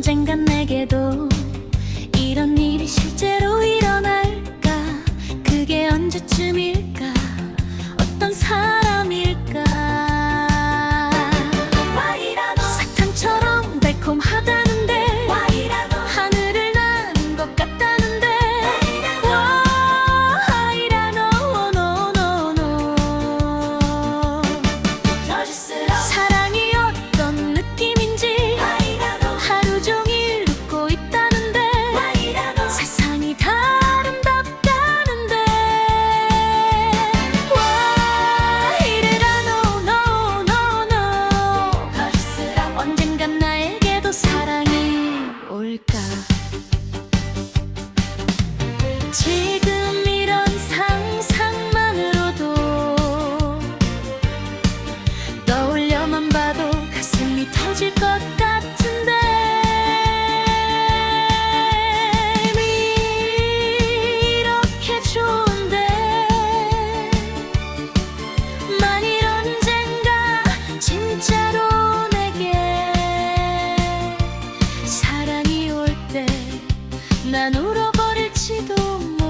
언젠간 내게도 이런 일이 실제로 mercado. 난 울어버릴지도 몰라.